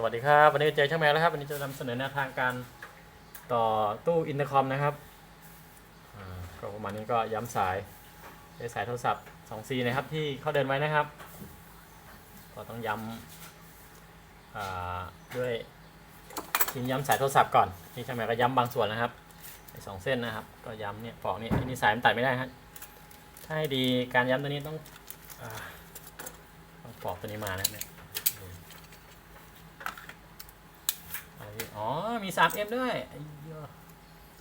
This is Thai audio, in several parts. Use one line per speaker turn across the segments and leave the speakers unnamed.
สวัสดีครับ วันนี้เจอช่างแมวแล้วครับ วันนี้จะนำเสนอแนวทางการต่อตู้อินเตอร์คอมนะครับก็ประมาณนี้ก็ย้ำสายใช้สายโทรศัพท์ 2C นะครับที่เขาเดินไว้นะครับ ก็ต้องย้ำด้วยทิ้งย้ำสายโทรศัพท์ก่อนนี่ช่างแมวก็ย้ำบางส่วนนะครับสองเส้นนะครับ ก็ย้ำเนี่ยปอกเนี่ที่นี่สายมันตัดไม่ได้ครับถ้าให้ดีการย้ำตัวนี้ต้องอต้องปอกตัวนี้มานะเนี่ย อะไรพี่อ๋อ มี 3M ด้วยไอ้เหี้ย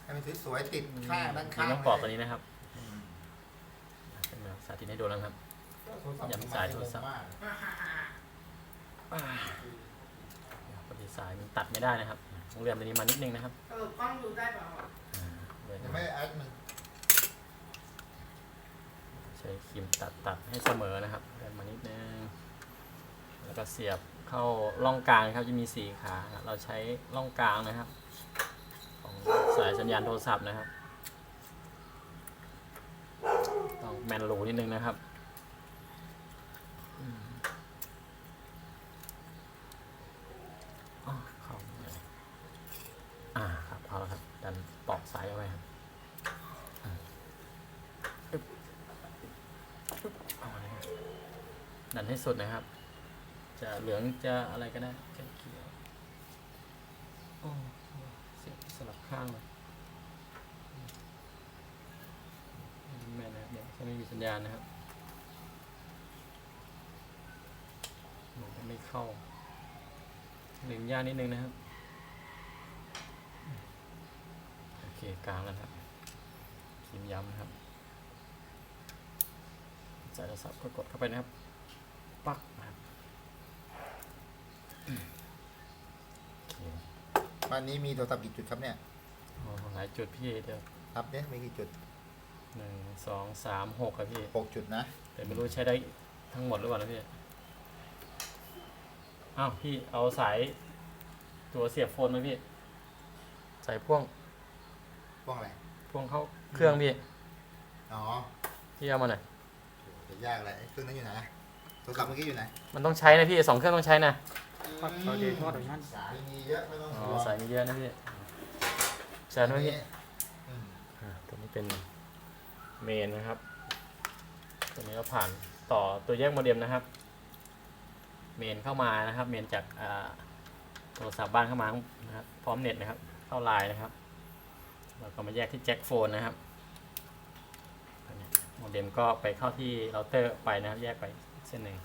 ให้มันสวยๆติดข้างด้านข้าง
ต้องปอกตัวนี้นะครับ
อืม
เป็นแบบสาธิตให้ดูแล้วครับย้ำสายโทรศัพท์
มาก
ปฏิสายมันตัดไม่ได้นะครับต้องเลื่อนตัวนี้มานิดนึงนะครับ
สรุปกล้องดูได้เปล่า
อ่าเลื่อน
ยังไม่แอดมัน
ใช้ครีมตัดตัดให้เสมอนะครับเลื่อนมานิดนึง แล้วก็เสียบ เข้าร่องกลางครับจะมีสี่ขา เราใช้ร่องกลางนะครับ ของสายสัญญาณโทรศัพท์นะครับ ต้องแมนรูนิดนึงนะครับอ๋อเข้าเลยอ่าครับเอาแล้วครับดันปอกสายเอาไว้ครับดันให้สุดนะครับ จะเหลืองจะอะไรก็ได้จะเขียวโอ้เสียสลับข้างเลยแม่นะครับเดี๋ยวจะไม่มีสัญญาณนะครับมันจะไม่เข้าหนึ่งย่างนิดนึงนะครับ โอเคกลางแล้วครับคิมย้ำนะครับสายโทรศัพท์ก็กดเข้าไปนะครับ ปัก บโอเค
บ้านนี้มีโทรศัพท์กี่จุดครับเนี่ย
อ๋อหลายจุดพี่เดี๋ยว
ครับเนี่ยมีกี่จุด
หนึ่งสองสามหกครับพี่
หกจุดนะ
แต่ไม่รู้ใช้ได้ทั้งหมดหรือเปล่านะพี่อ้าวพี่เอาสายตัวเสียบโฟนมาพี่สายพ่วง
พวกอะไร
พ่วงเข้าเครื่องพี่
อ๋อ
พี่เอามาหน่อย
จะยากอะไรไอ้เครื่องนั้นอยู่ไหนโทรศัพท์เมื่อกี้อยู่ไหน
มันต้องใช้นะพี่สองเครื่องต้องใช้นะ
เราดีทอดถึงนั้นสายมีเยอะไม่ต้อง
อ๋อ
ห่วง
สายมีเยอะนะพี่ใช่ไหมพี่
อืม
อ่าตัวนี้เป็นเมนนะครับ ตัวนี้ก็ผ่านต่อตัวแยกโมเด็มนะครับ เมนเข้ามานะครับ เมนจากอ่าโทรศัพท์บ้านเข้ามานะครับพร้อมเน็ตนะครับ เข้าไลน์นะครับแล้วก็มาแยกที่แจ็คโฟนนะครับตัวนี้โมเด็มก็ไปเข้าที่เราเตอร์ไปนะครับ แยกไปอีกเส้นหนึ่ง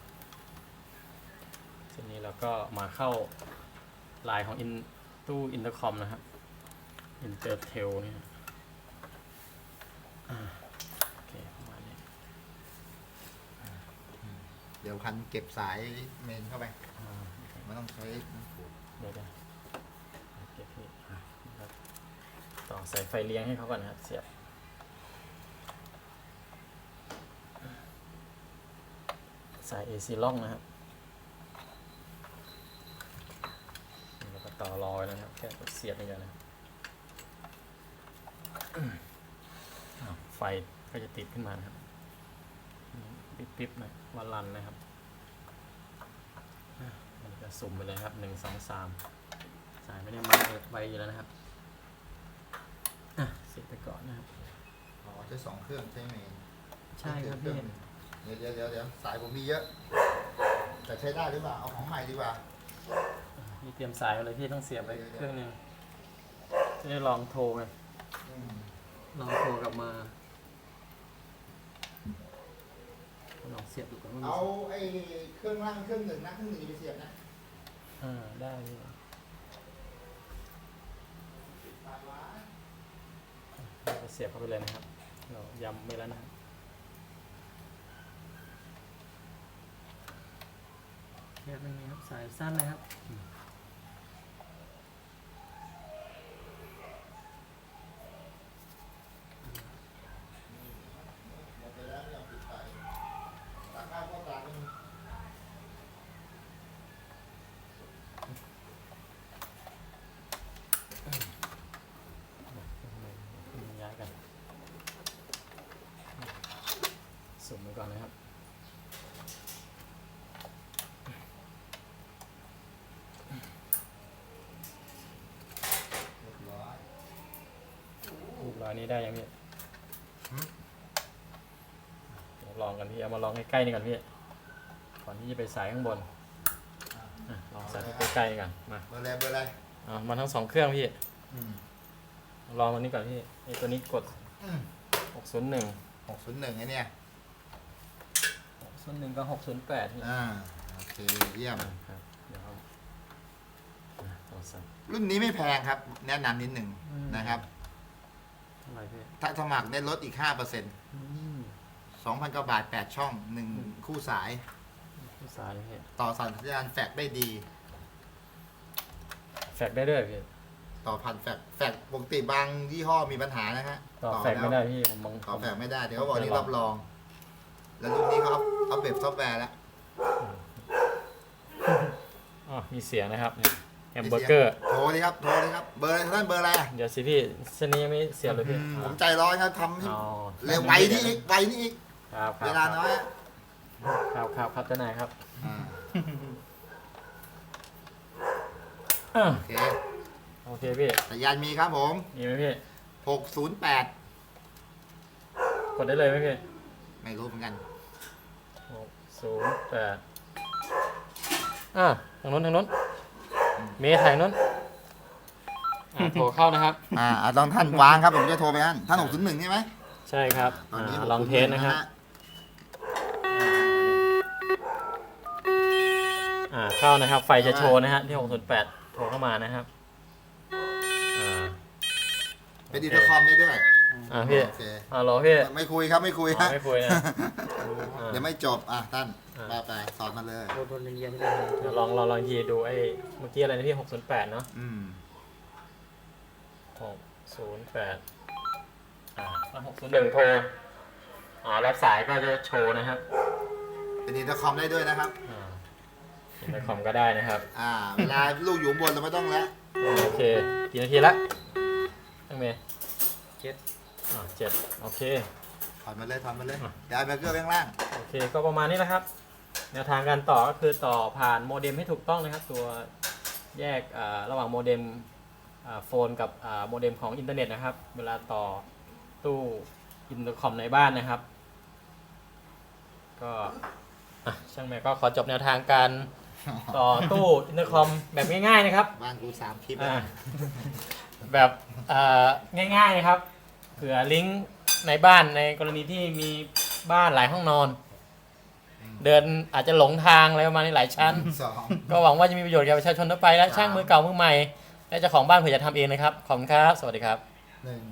เส้นนี้แล้วก็มาเข้าไลน์ของอินตู้อินเตอร์คอมนะครับอินเตอร์เทลเนี่ยอ่าโอเคประมาณนี้
เดี๋ยวพันเก็บสายเมนเข้าไป
อ่า
ไม่ต้องใช้น้ำปู
เดี๋ยวเดี๋ยวเก็บที่อะครับต่อสายไฟเลี้ยงให้เขาก่อนนะครับเสียบสาย AC ล่องนะครับแล้วก็ ต่อรอไว้แล้วนะครับแค่กดเสียบนี่กันนะครับอ้าวไฟก็จะติดขึ้นมานะครับปิ๊บปิ๊บๆหน่อยวันรันนะครับมันก็สุ่มไปเลยครับหนึ่งสองสามสายไม่ได้มาไวอยู่แล้วนะครับอะเสียบไปก่อนนะครับ
อ๋อใช้สองเครื่องใช้เมน
ใช่ครับ
เครื่
พี่
องหนึ่งเดี๋ยวเดี๋ยวเดี๋ยวเดี๋ยวสายผมมีเยอะ แต่ใช้ได้หรือเปล่าเอาของใหม่ดีกว่า
พี่เตรียมสายไว้เลยพี่ต้องเสียบไปเครื่องหนึงจะได้ลองโทรไง
อืม
ลองโทรกลับมาลองเสียบดูก่อนว่ามี
เอาไอ้เครื่องล่างเครื่องหนึ่งนะเครื่องหนึ่งอย่าไปเสียบนะ
อ่าได้พี่
สายว้า
เราก็เสียบเข้าไปเลยนะครับ เราย้ำไปแล้วนะครับแบบนี้ครับสายสั้นเลยครับ
หมดไปแล้วเนี่ยปิดไฟตากข้าวก็ตากมัน
ย้ายกันสุ่มไปก่อนนะครับ รอยนี้ได้ยังพี่
หืม
เดี๋ยวลองกันพี่ เอามาลองใกล้ๆนี่ก่อนพี่ ก่อนที่จะไปสายข้างบนอะลองสายใกล้ๆกันมา
เบอร์อะไรเบอร์อะไร
เอามาทั้งสองเครื่องพี่
อืม
ลองตัวนี้ก่อนพี่ไอตัวนี้กด
อืม
601
หกศูนย์หนึ่งไอ้เนี่ย
601กับ608พี่
อ่าโอเคเยี่ยม
อะครับเดี๋ยวเอาอะโทรศัพท์
รุ่นนี้ไม่แพงครับ แนะนำนิดหนึ่ง
อืม
นะครับ
เท่าไหร่พี่
ถ้าสมัครได้ลดอีก5%
อืม
2,000กว่าบาท8ช่อง1คู่สาย
ผู้สายเลยพี่
ต่อสัญญาณแฟกได้ดี
แฟกได้ด้วยพี่
ต่อพันแฟกแฟกปกติบางยี่ห้อมีปัญหานะฮะ
ต่อแฟก
ล้ว
ไม่ได้พี่ผมมอง
ต่อแฟกไม่ได้ เดี๋ยวเขาบอกนี่รับรอง แล้วรุ่นนี้เขาเอาเปรียบซอฟต์แวร์แล้ว
อ๋อมีเสียงนะครับเนี่ย แฮมเบอร์เกอร์
โทรเลยครับโทรเลยครับเบอร์อะไรท่านเบอร์อะไรอะ
เดี๋ยวสิพี่เส้นนี้ยังไม่เสียบเลยพี่
อืมผมใจร้อนครับทำให้
อ๋อ
เร็วไวนี่อีกไวนี่อีก
ครับครับ
เวลาน้อยอะ
ครับครับครับเจ้านายครับ
อ่า
อะ
โอเค
โอเคพี่
สัญญาณมีครับผม
มีไหมพี่
608
กดได้เลยไหมพี่
ไม่รู้เหมือนกัน
หกศูนย์แปดอะทางนู้นทางนู้น เมย์ถ่ายนู้นอะโทรเข้านะครับ
อ่าอ่าลองท่านวางครับผมจะโทรไปท่านท่าน601ใช่ไหม
ใช่ครับ
ตอนนี้
อ่า
601
ลองเทสนะครับ อ่าเข้านะครับ ไฟจะโชว์นะฮะที่หกศูนย์แปดโทรเข้ามานะครับอ่า
เป็นอินเตอร์คอมได้ด้วย
อ่าพี่
โอเค
อ่ารอพี่
ไม่คุยครับไม่คุย
อ๋อ
ฮะ
ไม่คุยนะอ่า
เดี๋ยวไม่จบอะท่าน
อ่า
ว่าไปสอนมาเลย
โดนโดนเรียนๆที่เรา
เดี๋ยวลองลองลองยีดูไอ้เมื่อกี้อะไรนะพี่หกศูนย์แปดเนาะ
อืม
หกศูนย์แปดอ่าหกศูนย์หนึ่งโทรอ่ารับสายก็จะโชว์นะครับ
เป็นอินเตอร์คอมได้ด้วยนะครับ
อ่าอินเตอร์คอมก็ได้นะครับ
อ่าเวลาลูกอยู่ข้างบนเราไม่ต้องแล้ว
โอเคกี่นาทีละตั้งเมย์
เจ็ด
อ่าเจ็ดโอเค
ถอนมาเลยถอนมาเลย
อะ
เดี๋ยวเอาเบอร์เกอร์ไปข้างล่าง
โอเคก็ประมาณนี้แหละครับ แนวทางการต่อก็คือต่อผ่านโมเด็มให้ถูกต้องนะครับ ตัวแยกอ่าระหว่างโมเด็มอ่าโฟนกับอ่าโมเด็มของอินเทอร์เน็ตนะครับ เวลาต่อตู้อินเตอร์คอมในบ้านนะครับ ก็อะช่างแม่ก็ขอจบแนวทางการต่อตู้อินเตอร์คอมแบบง่ายๆนะครับ
บ้านกูสามคลิป
อ่า
แล้ว
แบบเอ่อง่ายๆนะครับเผื่อลิงก์ในบ้านในกรณีที่มีบ้านหลายห้องนอน เดินอาจจะหลงทางอะไรประมาณนี้หลายชั้น
สอง
ก็หวังว่าจะมีประโยชน์แก่ประชาชนทั่วไปและช่างมือเก่ามือใหม่ และเจ้าของบ้านเผื่อจะทำเองนะครับ ขอบคุณครับ สวัสดีครับ
หนึ่งสอง